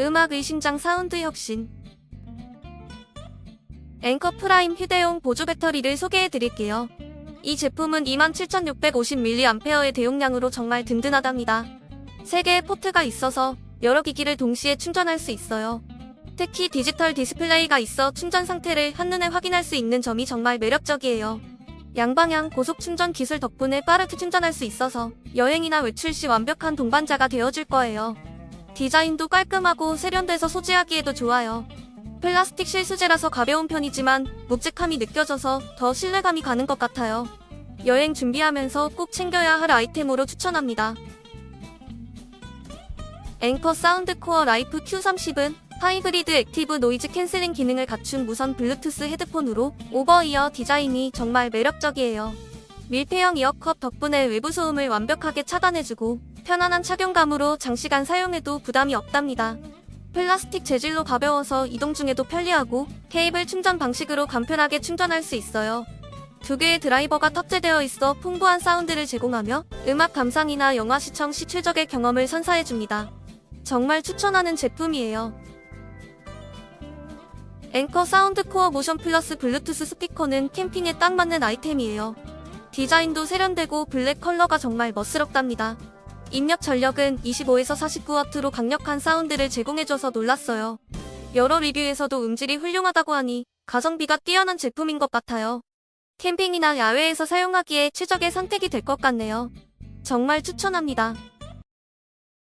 음악 의심장 사운드 혁신 앵커 프라임 휴대용 보조 배터리를 소개해 드릴게요. 이 제품은 27,650mAh의 대용량으로 정말 든든하답니다. 3개의 포트가 있어서 여러 기기를 동시에 충전할 수 있어요. 특히 디지털 디스플레이가 있어 충전 상태를 한눈에 확인할 수 있는 점이 정말 매력적이에요. 양방향 고속 충전 기술 덕분에 빠르게 충전할 수 있어서 여행이나 외출 시 완벽한 동반자가 되어줄 거예요. 디자인도 깔끔하고 세련돼서 소지하기에도 좋아요. 플라스틱 실수제라서 가벼운 편이지만 묵직함이 느껴져서 더 신뢰감이 가는 것 같아요. 여행 준비하면서 꼭 챙겨야 할 아이템으로 추천합니다. 앵커 사운드 코어 라이프 Q30은 하이브리드 액티브 노이즈 캔슬링 기능을 갖춘 무선 블루투스 헤드폰으로 오버이어 디자인이 정말 매력적이에요. 밀폐형 이어컵 덕분에 외부 소음을 완벽하게 차단해주고 편안한 착용감으로 장시간 사용해도 부담이 없답니다. 플라스틱 재질로 가벼워서 이동 중에도 편리하고 케이블 충전 방식으로 간편하게 충전할 수 있어요. 두 개의 드라이버가 탑재되어 있어 풍부한 사운드를 제공하며 음악 감상이나 영화 시청 시 최적의 경험을 선사해줍니다. 정말 추천하는 제품이에요. 앵커 사운드 코어 모션 플러스 블루투스 스피커는 캠핑에 딱 맞는 아이템이에요. 디자인도 세련되고 블랙 컬러가 정말 멋스럽답니다. 입력 전력은 25에서 49W로 강력한 사운드를 제공해줘서 놀랐어요. 여러 리뷰에서도 음질이 훌륭하다고 하니 가성비가 뛰어난 제품인 것 같아요. 캠핑이나 야외에서 사용하기에 최적의 선택이 될 것 같네요. 정말 추천합니다.